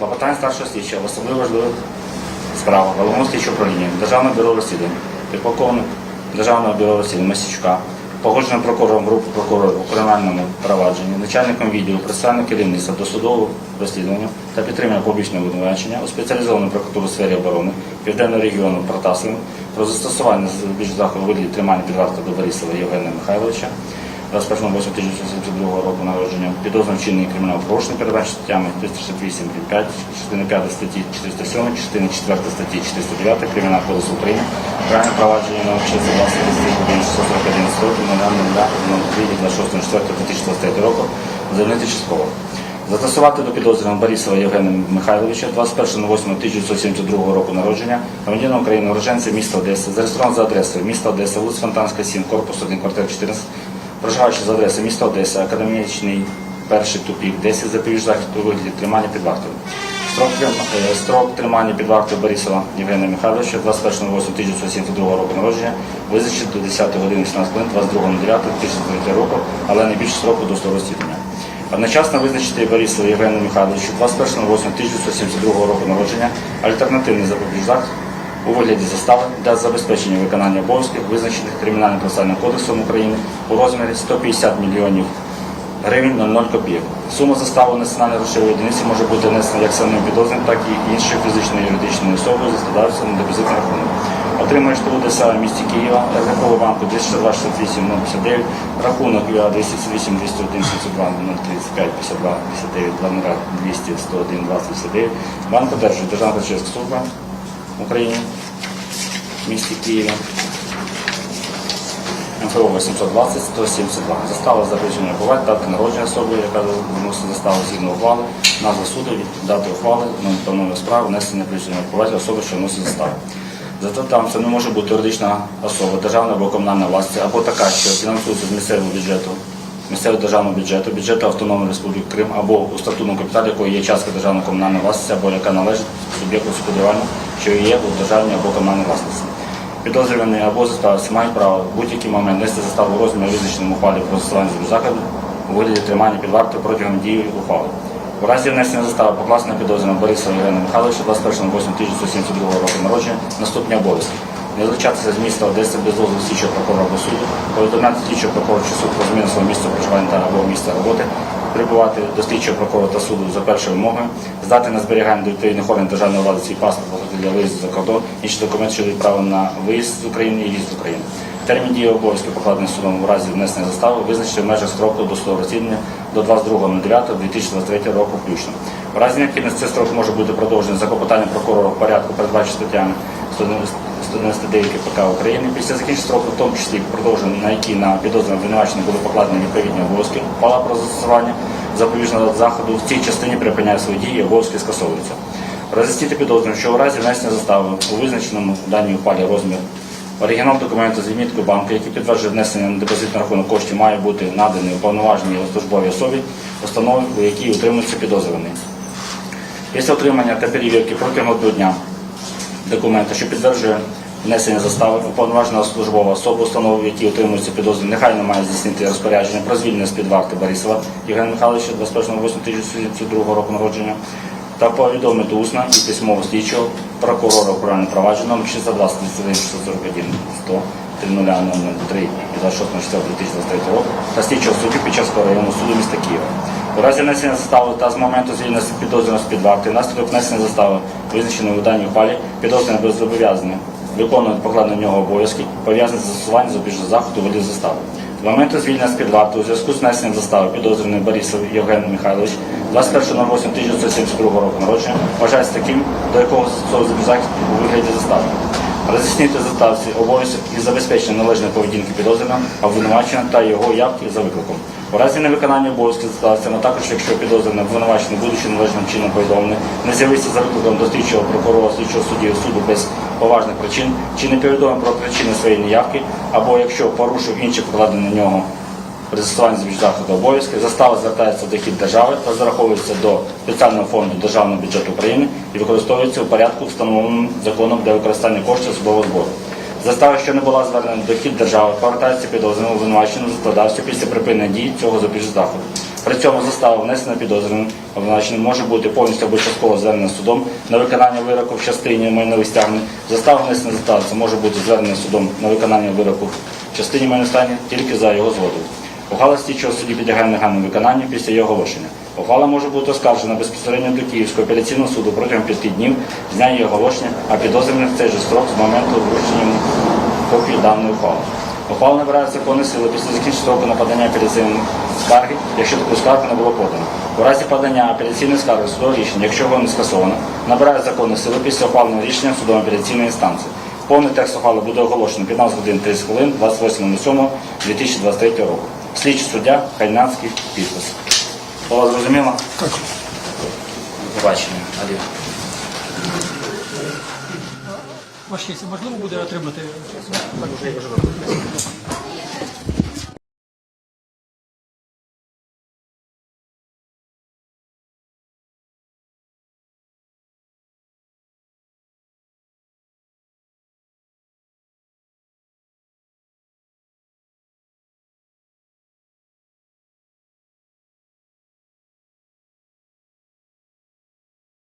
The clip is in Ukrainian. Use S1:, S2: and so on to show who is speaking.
S1: Клопотання старшого слідчого в особливо важливих справах головного слідчого управління Державного бюро розслідувань, підполковник Державного бюро розслідувань Масічука, погодженим прокурором групи прокурорів у кримінальному провадженні, начальником відділу представник керівництва досудового розслідування та підтримання публічного обвинувачення у спеціалізовану прокуратуру у сфері оборони Південного регіону Протасовим про застосування більш заходу виді тримання під до Борисова Євгена Михайловича 21.08.1972 року народження, підозрюваного вчинення кримінального правопорушення, передбачено статтями 368 5, частини 5 статті 407, частини 4 статті 409 Кримінального кодексу України, кримінальне провадження 620 641 строків на 26.04.2023 року заявити частково. Застосувати до підозрюваного Борисова Євгена Михайловича 21.08.1972 року народження, громадянина України, уроженця міста Одеси, зареєстрований за адресою міста Одеса, вулиця Фонтанська, 7, корпус 1, квартира 14, проживаючи за адресою міста Одеса, академічний перший тупік, 10 запобіж захід у вигляді тримання під вартою. Строк, е, строк тримання під вартою Борисова Євгена Михайловича 21.08.1972 року народження визначити до 10 години 18 хвилин 22.09.2023 року, але не більше строку до слова розслідування. Одночасно визначити Борисова Євгена Михайловича 21.08.1972 року народження альтернативний запобіж захід у вигляді застави для забезпечення виконання обов'язків, визначених Кримінальним процесуальним кодексом України у розмірі 150 мільйонів гривень 00 копійок. Сума застави національної грошової одиниці може бути внесена як самим підозрюваним, так і іншою фізичною юридичною особою, закладаються на депозитний рахунок. Отримуєш штуку ДСА в місті Києва, РГКО банку 262 68 059, рахунок ЮА 208 201 72 035 52 59 20 200 101 20 59. Банк одержує Державна харчівська служба України в місті Києва. МФО 820 172. Застава запрещення бувати, дати народження особи, яка вносить заставу згідно ухвали, назва суду, дати ухвали, номер номер справи, внесення причини бувати особи, що вносить заставу. Зато там це не може бути юридична особа, державна або комунальна власність, або така, що фінансується з місцевого бюджету, місцевого державного бюджету, бюджету Автономної Республіки Крим або у статутному капіталі, якої є частка державної комунальної власності, або яка належить суб'єкту господарювання, що є у державній або комунальній власності. Підозрювані або заставці мають право в будь-який момент нести заставу у розмірі визначеному ухвалі про застосування заходу у вигляді тримання під вартою протягом дії ухвали. У разі внесення застави покласти на підозрюваного Бориса Євгена Михайловича 21.08.1972 року народження наступні обов'язки. Не злучатися з міста Одеси без дозволу слідчого прокурора або суду, повідомляти слідчого прокурора чи суд про зміну свого місця проживання та або місця роботи, прибувати до слідчого прокурора та суду за першою вимогою, здати на зберігання до відповідних органів державної влади свій паспорт для виїзду за кордон, інші документи, що дають на виїзд з України і в'їзд з України. Термін дії обов'язків покладених судом у разі внесення застави визначити в межах строку до судового розслідування до 22.09.2023 року включно. В разі необхідності цей строк може бути продовжений за клопотанням прокурора в порядку, передбаченого статтями 199 КПК України. Після закінчення строку, в тому числі продовження, на які на підозрюваного обвинувачення були покладені відповідні обов'язки, ухвала про застосування запобіжного заходу в цій частині припиняє свої дії обов'язки скасовуються. Роз'яснити підозрюваним, що у разі внесення застави у визначеному даній ухвалі розмір Оригінал документу з відміткою банку, який підтверджує внесення на депозитний рахунок коштів, має бути наданий уповноваженій службовій особі, установі, у якій утримується підозрюваний. Після отримання та перевірки протягом одного дня документа, що підтверджує внесення застави, уповноважена службова особа, установи, в якій утримується підозрюваний, негайно має здійснити розпорядження про звільнення з під варти Борисова Євгена Михайловича 21.08.1972 року народження та повідомити усно і письмово слідчого прокурора управління провадження номер 620 641 100 30003 26.04.2023 року та слідчого суддю під час районного суду міста Києва. У разі внесення застави та з моменту звільнення підозрюваного з під варти, внаслідок внесення застави, визначеної у даній ухвалі, підозрюваний буде зобов'язаний виконувати покладені на нього обов'язки, пов'язані з застосуванням запобіжного заходу виді застави. З моменту звільнення з під варти у зв'язку з внесенням застави підозрюваний Борисов Євген Михайлович 21.08.1972 року народження вважається таким, до якого застосовується захід у вигляді застави. Роз'яснити заставці обов'язок і забезпечення належної поведінки підозрюваного, обвинувачення та його явки за викликом. У разі невиконання обов'язків заставцями, також якщо підозрюваний обвинувачений, будучи належним чином повідомлений, не з'явився за викликом до слідчого прокурора, слідчого судді суду без поважних причин, чи не повідомив про причини своєї неявки, або якщо порушив інші покладені на нього при застосуванні заходу обов'язки, застава звертається в дохід держави та зараховується до спеціального фонду Державного бюджету України і використовується у порядку, встановленому законом для використання коштів судового збору. Застава, що не була звернена дохід держави, повертається підозрюваному обвинуваченому законодавству після припинення дії цього запобіжного заходу. При цьому застава внесена підозрюваним обвинуваченим може бути повністю або частково звернена судом на виконання вироку в частині майнових стягнень. Застава внесена застава це може бути звернена судом на виконання вироку в частині майнових стягнень тільки за його згодою. Ухвала слідчого судді підлягає негайному виконанню після його оголошення. Ухвала може бути оскаржена безпосередньо до Київського апеляційного суду протягом п'яти днів з дня її оголошення, а підозрюваний в цей же строк з моменту вручення копії даної ухвали. Ухвала набирає законної сили після закінчення строку на подання апеляційної скарги, якщо таку скаргу не було подано. У разі подання апеляційної скарги судового рішення, якщо воно не скасовано, набирає законної сили після ухваленого рішення судом апеляційної інстанції. Повний текст ухвали буде оголошено 15 годин 30 хвилин 28.07.2023 року. Слідчий суддя Кайнацький підпис. Було зрозуміло?
S2: Так.
S1: До побачення. Адіо.
S2: Ваші, можливо буде отримати?